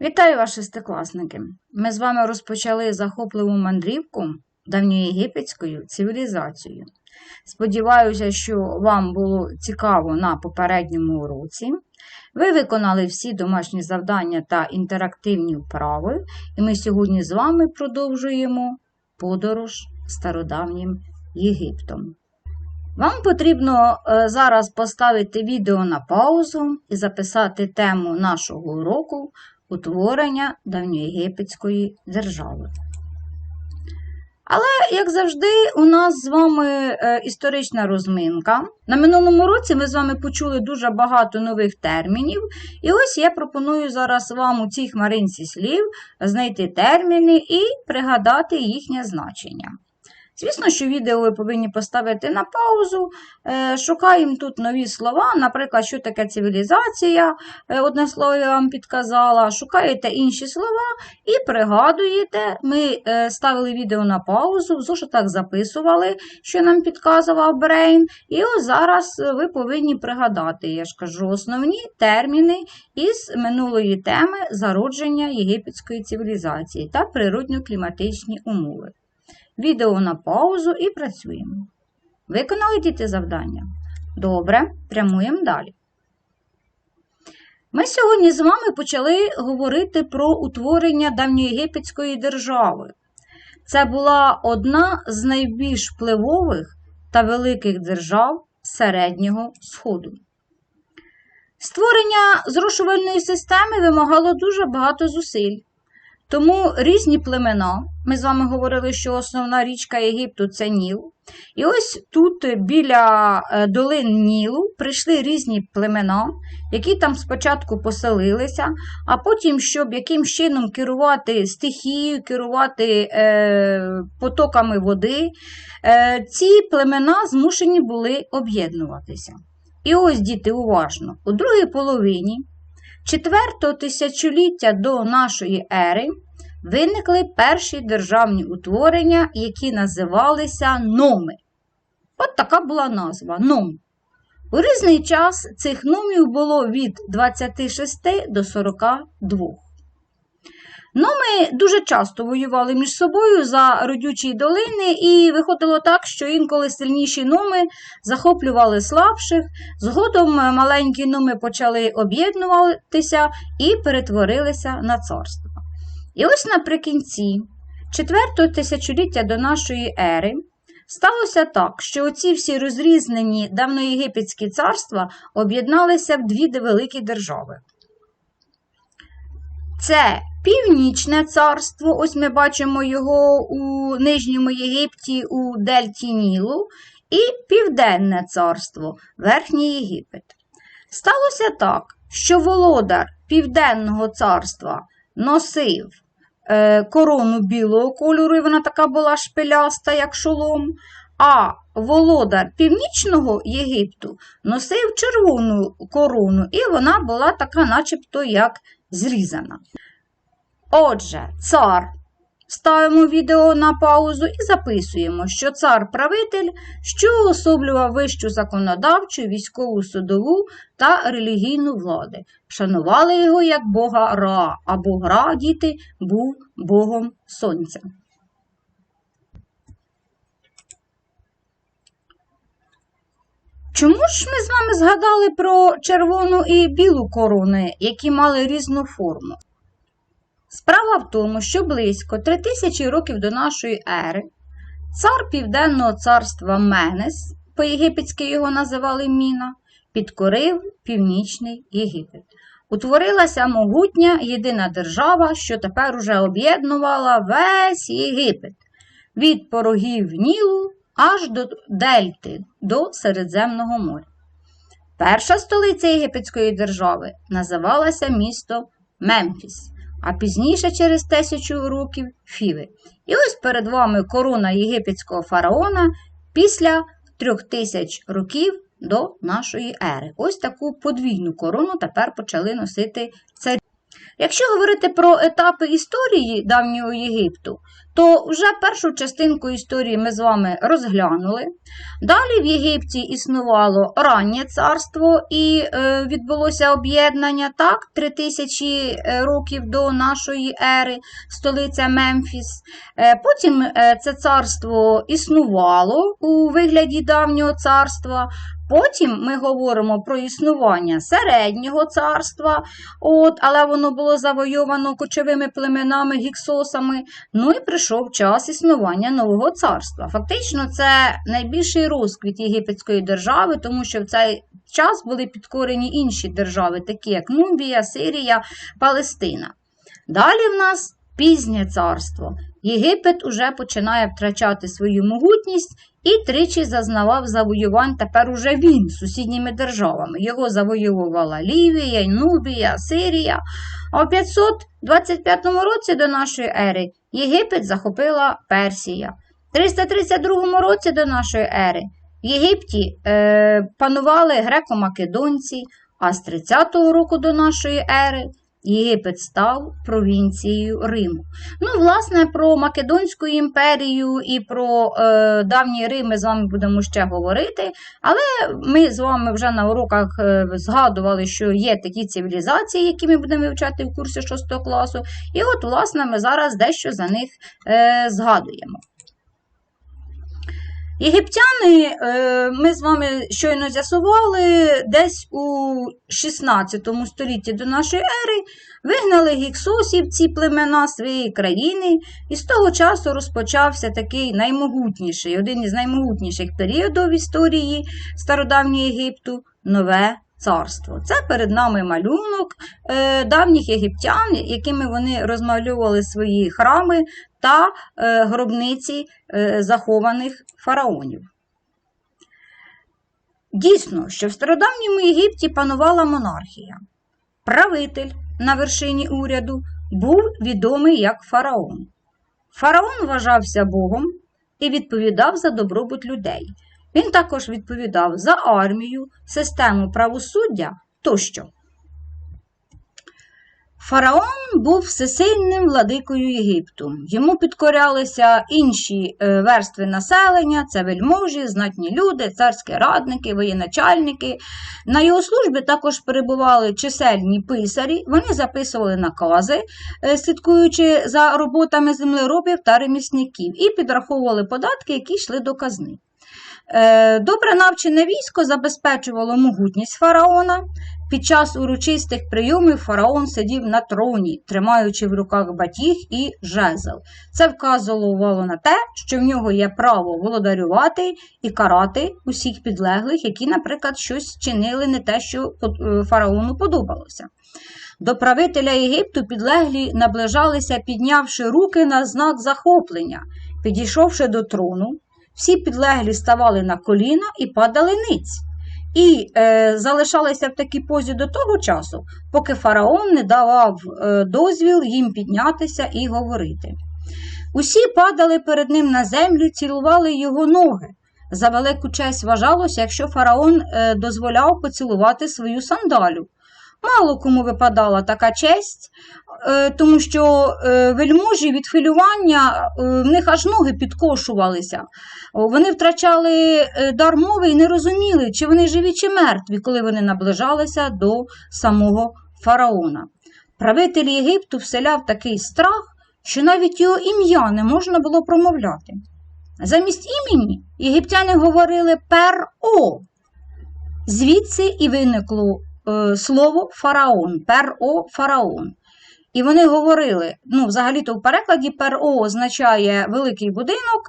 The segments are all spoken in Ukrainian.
Вітаю вас, шестикласники! Ми з вами розпочали захопливу мандрівку давньоєгипетською цивілізацією. Сподіваюся, що вам було цікаво на попередньому уроці. Ви виконали всі домашні завдання та інтерактивні вправи, і ми сьогодні з вами продовжуємо подорож стародавнім Єгиптом. Вам потрібно е, зараз поставити відео на паузу і записати тему нашого уроку утворення давньоєгипетської держави. Але, як завжди, у нас з вами е, історична розминка. На минулому році ми з вами почули дуже багато нових термінів, і ось я пропоную зараз вам у цій хмаринці слів знайти терміни і пригадати їхнє значення. Звісно, що відео ви повинні поставити на паузу. Е, Шукаємо тут нові слова, наприклад, що таке цивілізація, е, одне слово я вам підказала. Шукаєте інші слова і пригадуєте. Ми е, ставили відео на паузу, в зошитах записували, що нам підказував Брейн. І ось зараз ви повинні пригадати, я ж кажу, основні терміни із минулої теми зародження єгипетської цивілізації та природньо-кліматичні умови. Відео на паузу і працюємо. Виконали діти завдання? Добре, прямуємо далі. Ми сьогодні з вами почали говорити про утворення давньоєгипетської держави. Це була одна з найбільш впливових та великих держав Середнього Сходу. Створення зрошувальної системи вимагало дуже багато зусиль. Тому різні племена, ми з вами говорили, що основна річка Єгипту це Ніл. І ось тут біля е, долин Нілу прийшли різні племена, які там спочатку поселилися, а потім, щоб яким чином керувати стихією, керувати е, потоками води, е, ці племена змушені були об'єднуватися. І ось, діти, уважно, у другій половині четвертого тисячоліття до нашої ери виникли перші державні утворення, які називалися номи. От така була назва ном. У різний час цих номів було від 26 до 42. Номи дуже часто воювали між собою за родючі долини, і виходило так, що інколи сильніші номи захоплювали слабших, згодом маленькі номи почали об'єднуватися і перетворилися на царство. І ось наприкінці четвертого тисячоліття до нашої ери сталося так, що оці всі розрізнені давноєгипетські царства об'єдналися в дві великі держави. Це Північне царство, ось ми бачимо його у Нижньому Єгипті у Дельті Нілу, і Південне царство, Верхній Єгипет. Сталося так, що володар Південного царства носив е, корону білого кольору, і вона така була шпиляста, як шолом. А володар Північного Єгипту носив червону корону, і вона була така, начебто, як зрізана. Отже, цар. Ставимо відео на паузу і записуємо, що цар-правитель, що уособлював вищу законодавчу, військову судову та релігійну влади. Шанували його як бога Ра, а бог Ра, діти, був богом сонця. Чому ж ми з вами згадали про червону і білу корони, які мали різну форму? Справа в тому, що близько 3000 років до нашої ери цар Південного царства Менес, по-єгипетськи його називали Міна, підкорив Північний Єгипет. Утворилася могутня єдина держава, що тепер уже об'єднувала весь Єгипет від порогів Нілу аж до Дельти, до Середземного моря. Перша столиця Єгипетської держави називалася місто Мемфіс а пізніше, через тисячу років, Фіви. І ось перед вами корона єгипетського фараона після трьох тисяч років до нашої ери. Ось таку подвійну корону тепер почали носити царі. Якщо говорити про етапи історії давнього Єгипту, то вже першу частинку історії ми з вами розглянули. Далі в Єгипті існувало раннє царство і е, відбулося об'єднання так, 3000 е, років до нашої ери, столиця Мемфіс. Е, потім це царство існувало у вигляді давнього царства. Потім ми говоримо про існування середнього царства, от, але воно було завойовано кочовими племенами, гіксосами. Ну і прийшов час існування нового царства. Фактично, це найбільший розквіт єгипетської держави, тому що в цей час були підкорені інші держави, такі як Нубія, Сирія, Палестина. Далі в нас пізнє царство. Єгипет уже починає втрачати свою могутність і тричі зазнавав завоювань тепер уже він сусідніми державами. Його завоювала Лівія, Нубія, Сирія. А у 525 році до нашої ери Єгипет захопила Персія. В 332 році до нашої ери в Єгипті е, панували греко-македонці, а з 30-го року до нашої ери Єгипет став провінцією Риму. Ну, власне, про Македонську імперію і про е, давній Рим ми з вами будемо ще говорити, але ми з вами вже на уроках е, згадували, що є такі цивілізації, які ми будемо вивчати в курсі 6 класу. І от, власне, ми зараз дещо за них е, згадуємо. Єгиптяни, е, ми з вами щойно з'ясували, десь у 16 столітті до нашої ери вигнали гіксосів ці племена своєї країни, і з того часу розпочався такий наймогутніший, один із наймогутніших періодів історії стародавнього Єгипту нове царство. Це перед нами малюнок е, давніх єгиптян, якими вони розмальовували свої храми та е, гробниці е, захованих фараонів. Дійсно, що в стародавньому Єгипті панувала монархія. Правитель на вершині уряду був відомий як фараон. Фараон вважався Богом і відповідав за добробут людей. Він також відповідав за армію, систему правосуддя тощо. Фараон був всесильним владикою Єгипту. Йому підкорялися інші е, верстви населення, це вельможі, знатні люди, царські радники, воєначальники. На його службі також перебували чисельні писарі, вони записували накази, е, слідкуючи за роботами землеробів та ремісників, і підраховували податки, які йшли до казни. Е, добре навчене військо забезпечувало могутність фараона. Під час урочистих прийомів фараон сидів на троні, тримаючи в руках батіг і жезл. Це вказувало на те, що в нього є право володарювати і карати усіх підлеглих, які, наприклад, щось чинили не те, що е, фараону подобалося. До правителя Єгипту підлеглі наближалися, піднявши руки на знак захоплення, підійшовши до трону. Всі підлеглі ставали на коліна і падали ниць, і е, залишалися в такій позі до того часу, поки фараон не давав е, дозвіл їм піднятися і говорити. Усі падали перед ним на землю, цілували його ноги. За велику честь вважалося, якщо фараон е, дозволяв поцілувати свою сандалю. Мало кому випадала така честь, е, тому що е, вельможі від хвилювання е, в них аж ноги підкошувалися. Вони втрачали дар мови і не розуміли, чи вони живі, чи мертві, коли вони наближалися до самого фараона. Правитель Єгипту вселяв такий страх, що навіть його ім'я не можна було промовляти. Замість імені єгиптяни говорили пер-о. Звідси і виникло слово фараон, пер-о фараон. І вони говорили: ну, взагалі-то в перекладі пер-о означає великий будинок.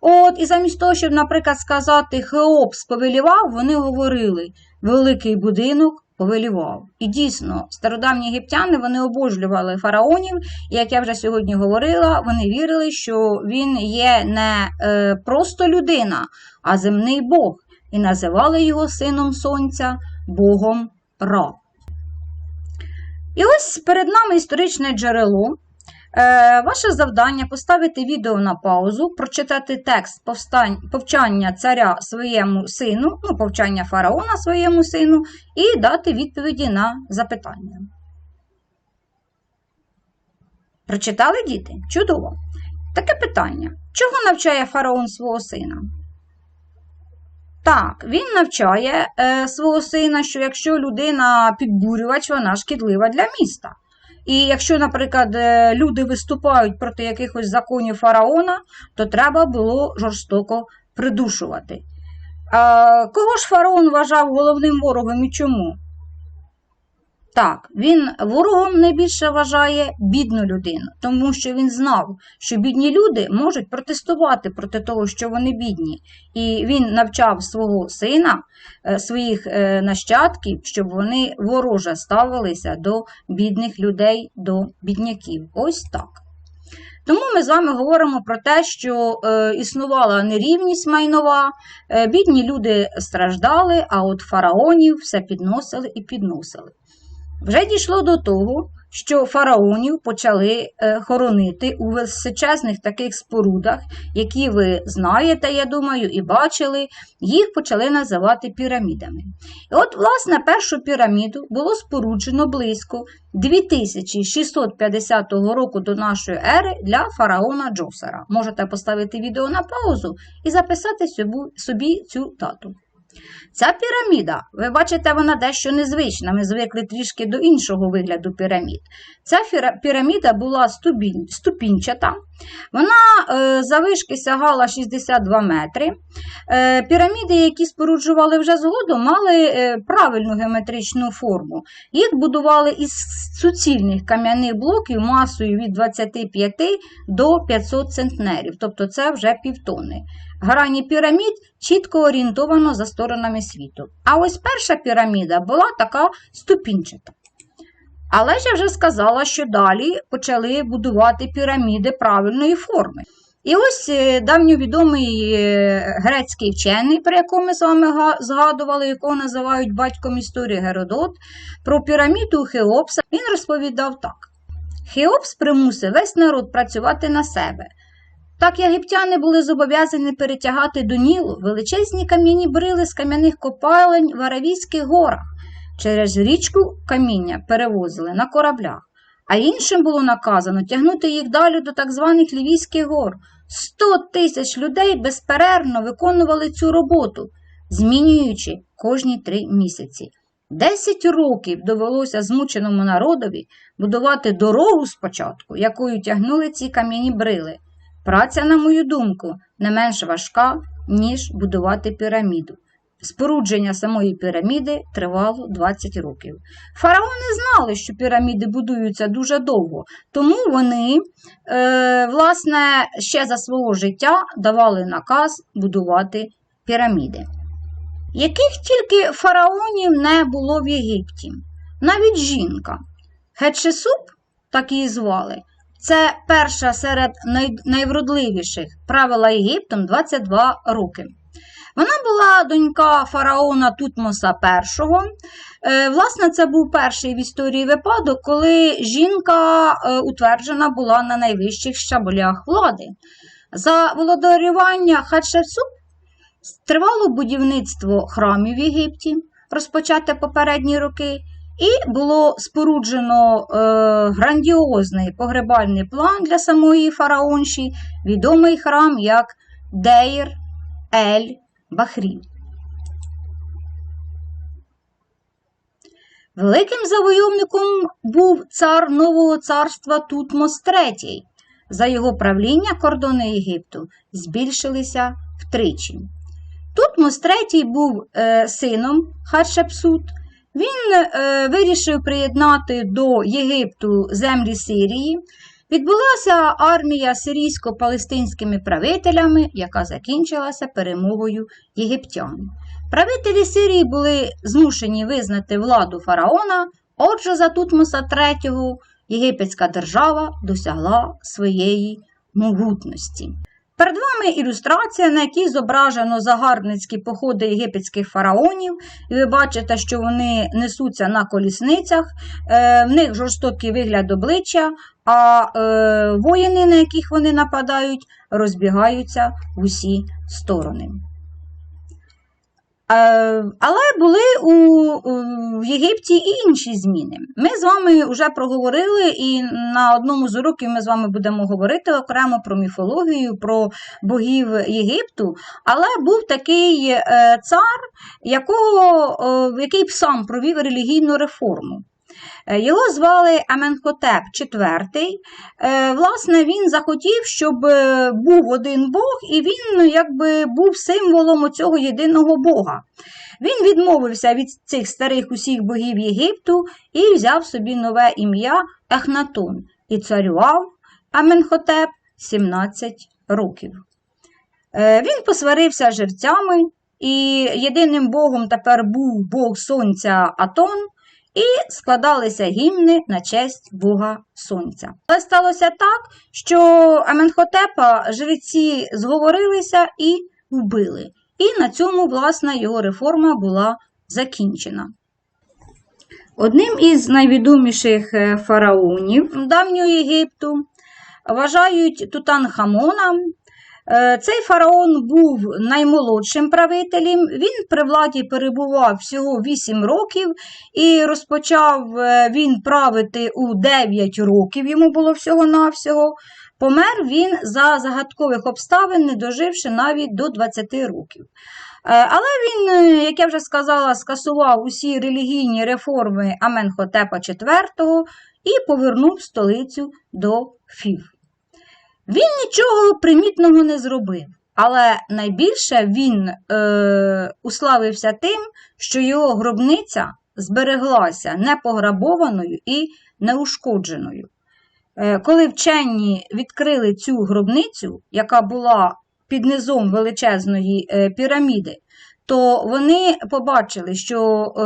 От, І замість того, щоб, наприклад, сказати Хеопс повелівав, вони говорили великий будинок повелівав. І дійсно, стародавні єгиптяни вони обожнювали фараонів, і як я вже сьогодні говорила, вони вірили, що він є не е, просто людина, а земний Бог, і називали його сином сонця, Богом Ра. І ось перед нами історичне джерело. Е, Ваше завдання поставити відео на паузу, прочитати текст повстань, повчання царя своєму сину, ну, повчання фараона своєму сину, і дати відповіді на запитання. Прочитали діти? Чудово. Таке питання: чого навчає фараон свого сина? Так, він навчає е, свого сина, що якщо людина підбурювач, вона шкідлива для міста. І якщо, наприклад, е, люди виступають проти якихось законів фараона, то треба було жорстоко придушувати. Е, кого ж фараон вважав головним ворогом і чому? Так, він ворогом найбільше вважає бідну людину, тому що він знав, що бідні люди можуть протестувати проти того, що вони бідні. І він навчав свого сина, е, своїх е, нащадків, щоб вони вороже ставилися до бідних людей, до бідняків. Ось так. Тому ми з вами говоримо про те, що е, існувала нерівність майнова, бідні люди страждали, а от фараонів все підносили і підносили. Вже дійшло до того, що фараонів почали е, хоронити у височезних таких спорудах, які ви знаєте, я думаю, і бачили, їх почали називати пірамідами. І от, власне, першу піраміду було споруджено близько 2650 року до нашої ери для фараона Джосера. Можете поставити відео на паузу і записати собі- цю дату. Ця піраміда, ви бачите, вона дещо незвична. Ми звикли трішки до іншого вигляду пірамід. Ця піраміда була ступінчата, вона е, завишки сягала 62 метри. Е, піраміди, які споруджували вже згодом, мали е, правильну геометричну форму. Їх будували із суцільних кам'яних блоків масою від 25 до 500 центнерів, тобто це вже півтони. Грані пірамід чітко орієнтовано за сторонами світу. А ось перша піраміда була така ступінчата. Але я вже сказала, що далі почали будувати піраміди правильної форми. І ось е, давньовідомий е, грецький вчений, про якого ми з вами згадували, якого називають батьком історії Геродот, про піраміду Хеопса, він розповідав так: Хеопс примусив весь народ працювати на себе. Так єгиптяни були зобов'язані перетягати до Нілу величезні кам'яні брили з кам'яних копалень в Аравійських горах. Через річку каміння перевозили на кораблях, а іншим було наказано тягнути їх далі до так званих Лівійських гор. Сто тисяч людей безперервно виконували цю роботу, змінюючи кожні три місяці. Десять років довелося змученому народові будувати дорогу спочатку, якою тягнули ці кам'яні брили. Праця, на мою думку, не менш важка, ніж будувати піраміду. Спорудження самої піраміди тривало 20 років. Фараони знали, що піраміди будуються дуже довго, тому вони, е, власне, ще за свого життя давали наказ будувати піраміди. Яких тільки фараонів не було в Єгипті, навіть жінка. Хетшесуп, так її звали, це перша серед най- найвродливіших правила Єгиптом 22 роки. Вона була донька фараона Тутмоса І. Е, Власне, це був перший в історії випадок, коли жінка е, утверджена була на найвищих щаблях влади. За володарювання Хатшепсут тривало будівництво храмів в Єгипті, розпочате попередні роки, і було споруджено е, грандіозний погребальний план для самої фараонші, відомий храм як Дейр Ель Бахрі. Великим завойовником був цар Нового царства Тутмос III. За його правління кордони Єгипту збільшилися втричі. Тутмос III був е, сином Хатшепсут. Він е, вирішив приєднати до Єгипту землі Сирії. Відбулася армія сирійсько-палестинськими правителями, яка закінчилася перемогою єгиптян. Правителі Сирії були змушені визнати владу фараона, отже, за Тутмоса III єгипетська держава досягла своєї могутності. Перед вами ілюстрація, на якій зображено загарбницькі походи єгипетських фараонів, і ви бачите, що вони несуться на колісницях, е, в них жорстокий вигляд обличчя, а е, воїни, на яких вони нападають, розбігаються в усі сторони. Е, Але були у, Єгипті і інші зміни. Ми з вами вже проговорили, і на одному з уроків ми з вами будемо говорити окремо про міфологію, про богів Єгипту. Але був такий е, цар, якого, який сам провів релігійну реформу. Е, Його звали Аменхотеп IV. Е, Власне, він захотів, щоб е, був один Бог, і він ну, якби був символом цього єдиного Бога. Він відмовився від цих старих усіх богів Єгипту і взяв собі нове ім'я Ехнатон і царював Аменхотеп 17 років. Він посварився живцями, і єдиним богом тепер був Бог Сонця Атон, і складалися гімни на честь Бога Сонця. Але сталося так, що Аменхотепа жреці зговорилися і вбили. І на цьому, власне, його реформа була закінчена. Одним із найвідоміших е, фараонів давнього Єгипту вважають Тутанхамона. Е, Цей фараон був наймолодшим правителем. Він при владі перебував всього 8 років і розпочав е, він правити у 9 років, йому було всього-навсього. Помер він за загадкових обставин, не доживши навіть до 20 років. Е, Але він, як я вже сказала, скасував усі релігійні реформи Аменхотепа IV і повернув столицю до Фів. Він нічого примітного не зробив, але найбільше він е, уславився тим, що його гробниця збереглася непограбованою і неушкодженою. Е, коли вчені відкрили цю гробницю, яка була під низом величезної е, піраміди, то вони побачили, що е,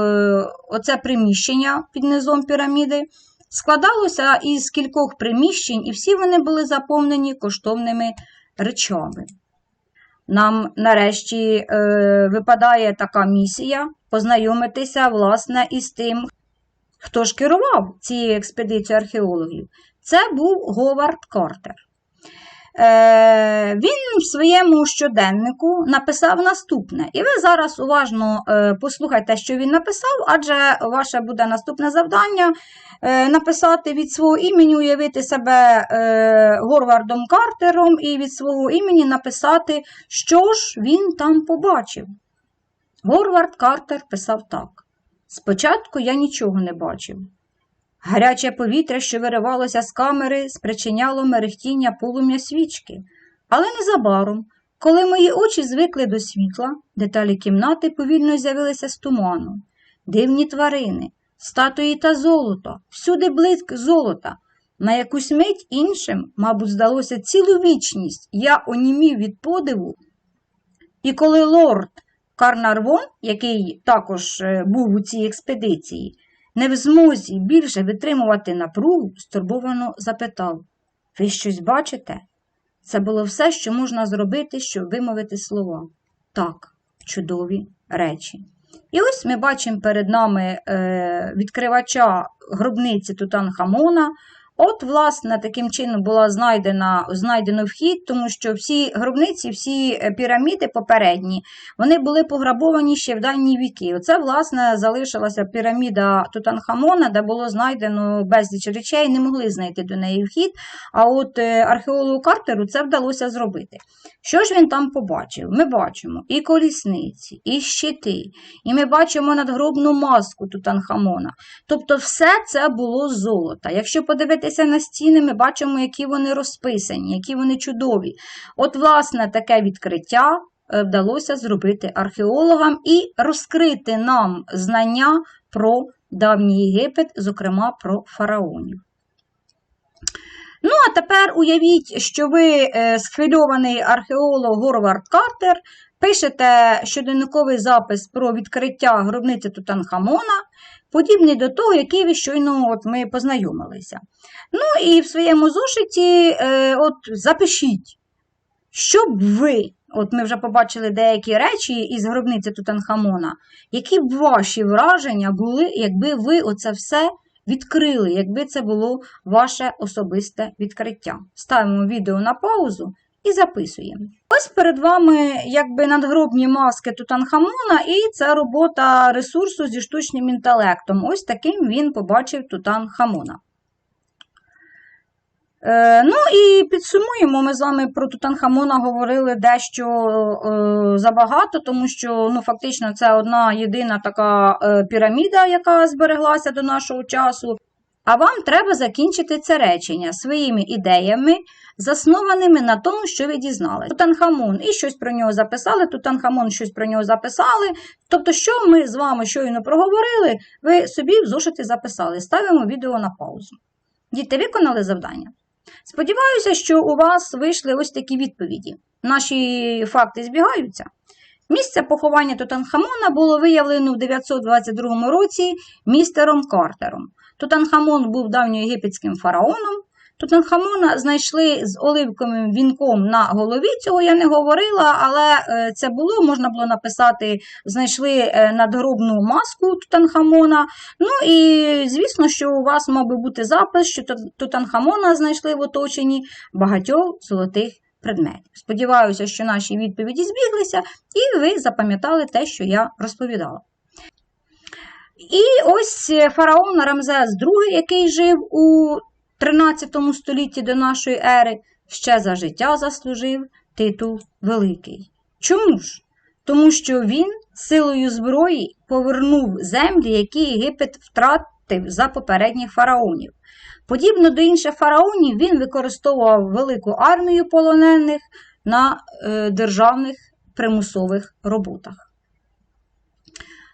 оце приміщення під низом піраміди складалося із кількох приміщень, і всі вони були заповнені коштовними речами. Нам нарешті е, випадає така місія познайомитися власне із тим, хто ж керував цією експедицією археологів. Це був Говард Картер. Е, Він в своєму щоденнику написав наступне. І ви зараз уважно е, послухайте, що він написав, адже ваше буде наступне завдання е, написати від свого імені, уявити себе Горвардом Картером і від свого імені написати, що ж він там побачив. Горвард Картер писав так: Спочатку я нічого не бачив. Гаряче повітря, що виривалося з камери, спричиняло мерехтіння полум'я свічки. Але незабаром, коли мої очі звикли до світла, деталі кімнати повільно з'явилися з туману. Дивні тварини, статуї та золото, всюди блиск золота. На якусь мить іншим, мабуть, здалося цілу вічність. Я онімів від подиву. І коли лорд Карнарвон, який також е, був у цій експедиції, не в змозі більше витримувати напругу, стурбовано запитав Ви щось бачите? Це було все, що можна зробити, щоб вимовити слова. Так, чудові речі. І ось ми бачимо перед нами е, відкривача гробниці Тутанхамона. От, власне, таким чином була знайдена, знайдено вхід, тому що всі гробниці, всі е, піраміди попередні, вони були пограбовані ще в дані віки. Оце, власне, залишилася піраміда Тутанхамона, де було знайдено безліч речей, не могли знайти до неї вхід. А от е, археологу Картеру це вдалося зробити. Що ж він там побачив? Ми бачимо і колісниці, і щити, і ми бачимо надгробну маску Тутанхамона. Тобто, все це було з золота. Якщо подивитися на стіни, ми бачимо, які вони розписані, які вони чудові. От, власне, таке відкриття е, вдалося зробити археологам і розкрити нам знання про давній Єгипет, зокрема про фараонів. Ну, а тепер уявіть, що ви е, схвильований археолог Горвард Картер, пишете щоденниковий запис про відкриття гробниці Тутанхамона, подібний до того, який ви щойно от ми познайомилися. Ну і в своєму зошиті е, от запишіть, що б ви, от ми вже побачили деякі речі із гробниці Тутанхамона, які б ваші враження були, якби ви оце все відкрили, якби це було ваше особисте відкриття. Ставимо відео на паузу і записуємо. Ось перед вами якби надгробні маски Тутанхамона, і це робота ресурсу зі штучним інтелектом. Ось таким він побачив Тутанхамона. Е, ну і підсумуємо, ми з вами про Тутанхамона говорили дещо е, забагато, тому що ну, фактично це одна єдина така е, піраміда, яка збереглася до нашого часу. А вам треба закінчити це речення своїми ідеями, заснованими на тому, що ви дізналися. Тутанхамон і щось про нього записали, Тутанхамон щось про нього записали. Тобто, що ми з вами щойно проговорили, ви собі в зошиті записали. Ставимо відео на паузу. Діти виконали завдання. Сподіваюся, що у вас вийшли ось такі відповіді. Наші факти збігаються. Місце поховання Тутанхамона було виявлено в 922 році містером Картером. Тутанхамон був давньоєгипетським фараоном. Тутанхамона знайшли з оливковим вінком на голові. Цього я не говорила, але е, це було, можна було написати, знайшли е, надгробну маску Тутанхамона. Ну і звісно, що у вас мав би бути запис, що Тутанхамона знайшли в оточенні багатьох золотих предметів. Сподіваюся, що наші відповіді збіглися, і ви запам'ятали те, що я розповідала. І ось фараон Рамзес II, який жив у 13 столітті до нашої ери, ще за життя заслужив титул Великий. Чому ж? Тому що він силою зброї повернув землі, які Єгипет втратив за попередніх фараонів. Подібно до інших фараонів, він використовував велику армію полонених на е, державних примусових роботах.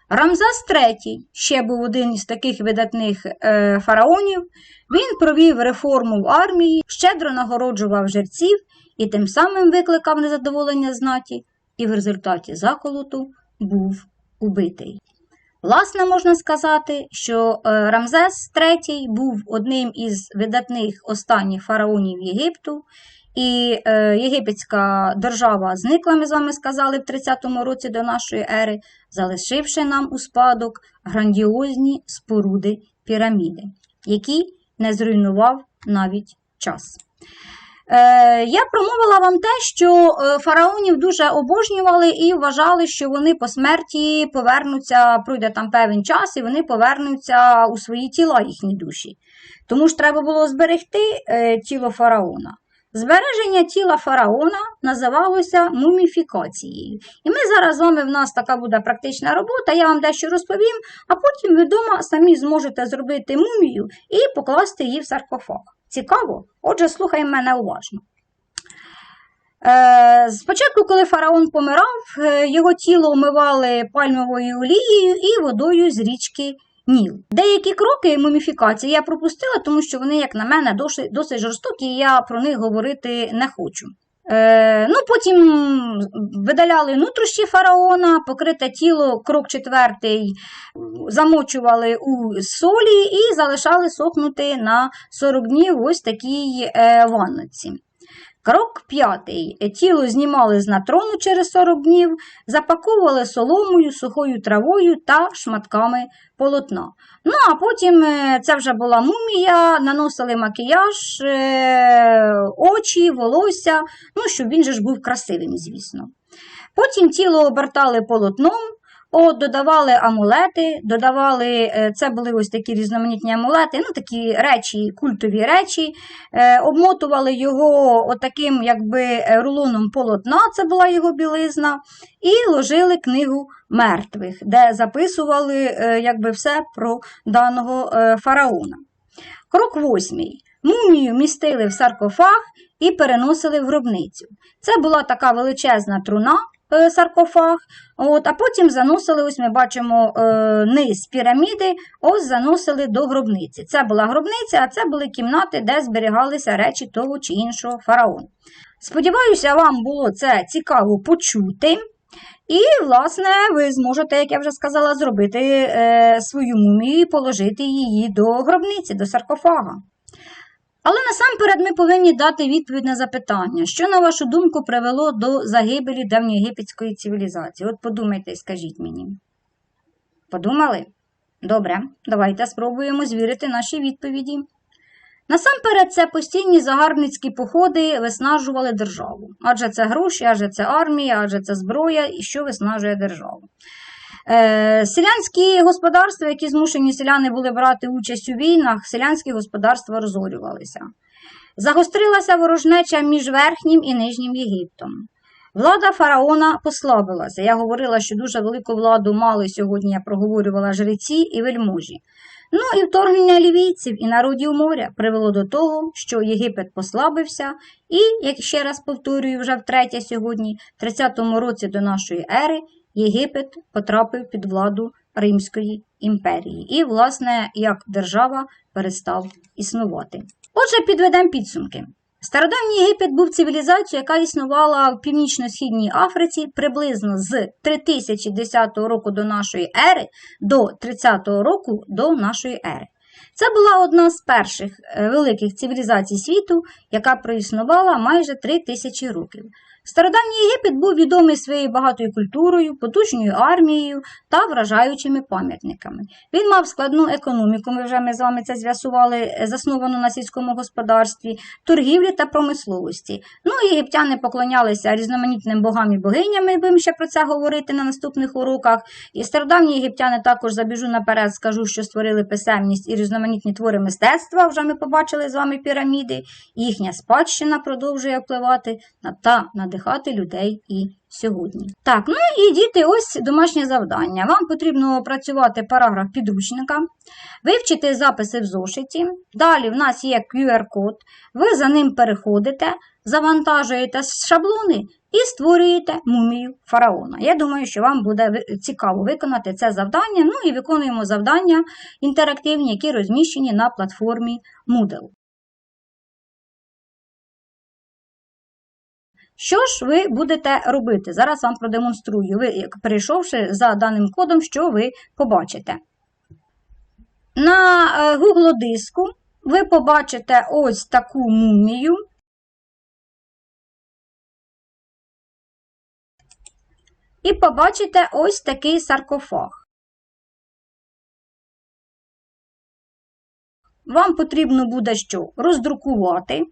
Рамзас III ще був один із таких видатних е, фараонів. Він провів реформу в армії, щедро нагороджував жерців і тим самим викликав незадоволення знаті, і в результаті заколоту був убитий. Власне, можна сказати, що е, Рамзес III був одним із видатних останніх фараонів Єгипту, і е, єгипетська держава зникла, ми з вами сказали, в 30-му році до нашої ери, залишивши нам у спадок грандіозні споруди піраміди, які не зруйнував навіть час. Е, Я промовила вам те, що е, фараонів дуже обожнювали і вважали, що вони по смерті повернуться, пройде там певний час, і вони повернуться у свої тіла їхні душі. Тому ж треба було зберегти е, тіло фараона. Збереження тіла фараона називалося муміфікацією. І ми зараз з вами в нас така буде практична робота, я вам дещо розповім, а потім ви вдома самі зможете зробити мумію і покласти її в саркофаг. Цікаво? Отже, слухай мене уважно. Е, Спочатку, коли фараон помирав, е, його тіло омивали пальмовою олією і водою з річки Ніл. Деякі кроки муміфікації я пропустила, тому що вони, як на мене, досить, досить жорстокі, і я про них говорити не хочу. Е, ну, Потім видаляли нутрощі фараона, покрите тіло, крок четвертий, замочували у солі і залишали сохнути на 40 днів ось такій е, ванноці. Крок п'ятий. Тіло знімали з натрону через 40 днів, запаковували соломою, сухою травою та шматками полотна. Ну, а потім е, це вже була мумія, наносили макіяж, е, очі, волосся, ну, щоб він же ж був красивим, звісно. Потім тіло обертали полотном. От, Додавали амулети, додавали, е, це були ось такі різноманітні амулети, ну такі речі, культові речі, е, обмотували його отаким якби рулоном полотна, це була його білизна, і ложили книгу мертвих, де записували е, якби все про даного фараона. Крок восьмий. Мумію містили в саркофаг і переносили в гробницю. Це була така величезна труна. Саркофаг, от, а потім заносили, ось ми бачимо е, низ піраміди, ось заносили до гробниці. Це була гробниця, а це були кімнати, де зберігалися речі того чи іншого фараона. Сподіваюся, вам було це цікаво почути. І, власне, ви зможете, як я вже сказала, зробити е, свою мумію і положити її до гробниці, до саркофага. Але насамперед ми повинні дати відповідь на запитання, що, на вашу думку, привело до загибелі давньоєгипетської цивілізації. От подумайте і скажіть мені. Подумали? Добре, давайте спробуємо звірити наші відповіді. Насамперед, це постійні загарбницькі походи виснажували державу. Адже це гроші, адже це армія, адже це зброя, і що виснажує державу. Е, селянські господарства, які змушені селяни були брати участь у війнах, селянські господарства розорювалися. Загострилася ворожнеча між Верхнім і Нижнім Єгиптом. Влада фараона послабилася. Я говорила, що дуже велику владу мали сьогодні, я проговорювала жреці і вельможі. Ну і вторгнення лівійців і народів моря привело до того, що Єгипет послабився, і, як ще раз повторюю, вже втретє сьогодні, в 30-му році до нашої ери, Єгипет потрапив під владу Римської імперії. І, власне, як держава перестав існувати. Отже, підведемо підсумки. Стародавній Єгипет був цивілізацією, яка існувала в північно-східній Африці приблизно з 3010 року до нашої ери до 30 року до нашої ери. Це була одна з перших е, великих цивілізацій світу, яка проіснувала майже 3000 років. Стародавній Єгипет був відомий своєю багатою культурою, потужною армією та вражаючими пам'ятниками. Він мав складну економіку, ми вже ми з вами це з'ясували, е, засновану на сільському господарстві, торгівлі та промисловості. Ну, єгиптяни поклонялися різноманітним богам і богиням, ми будемо ще про це говорити на наступних уроках. І стародавні єгиптяни також забіжу наперед, скажу, що створили писемність і різноманітні твори мистецтва. Вже ми побачили з вами піраміди. Їхня спадщина продовжує впливати на та надихати людей і сьогодні. Так, ну і діти, ось домашнє завдання. Вам потрібно опрацювати параграф підручника, вивчити записи в зошиті. Далі в нас є QR-код, ви за ним переходите, завантажуєте шаблони і створюєте мумію фараона. Я думаю, що вам буде цікаво виконати це завдання. Ну і виконуємо завдання інтерактивні, які розміщені на платформі Moodle. Що ж ви будете робити? Зараз вам продемонструю. Ви, перейшовши за даним кодом, що ви побачите. На е, Google диску ви побачите ось таку мумію. І побачите ось такий саркофаг. Вам потрібно буде що? Роздрукувати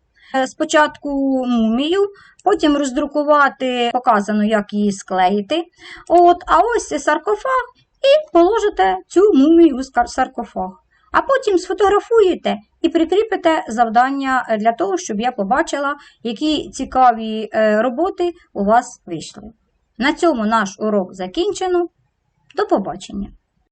спочатку мумію, потім роздрукувати, показано, як її склеїти. От, а ось саркофаг, і положите цю мумію в саркофаг. А потім сфотографуєте і прикріпите завдання для того, щоб я побачила, які цікаві е, роботи у вас вийшли. На цьому наш урок закінчено. До побачення!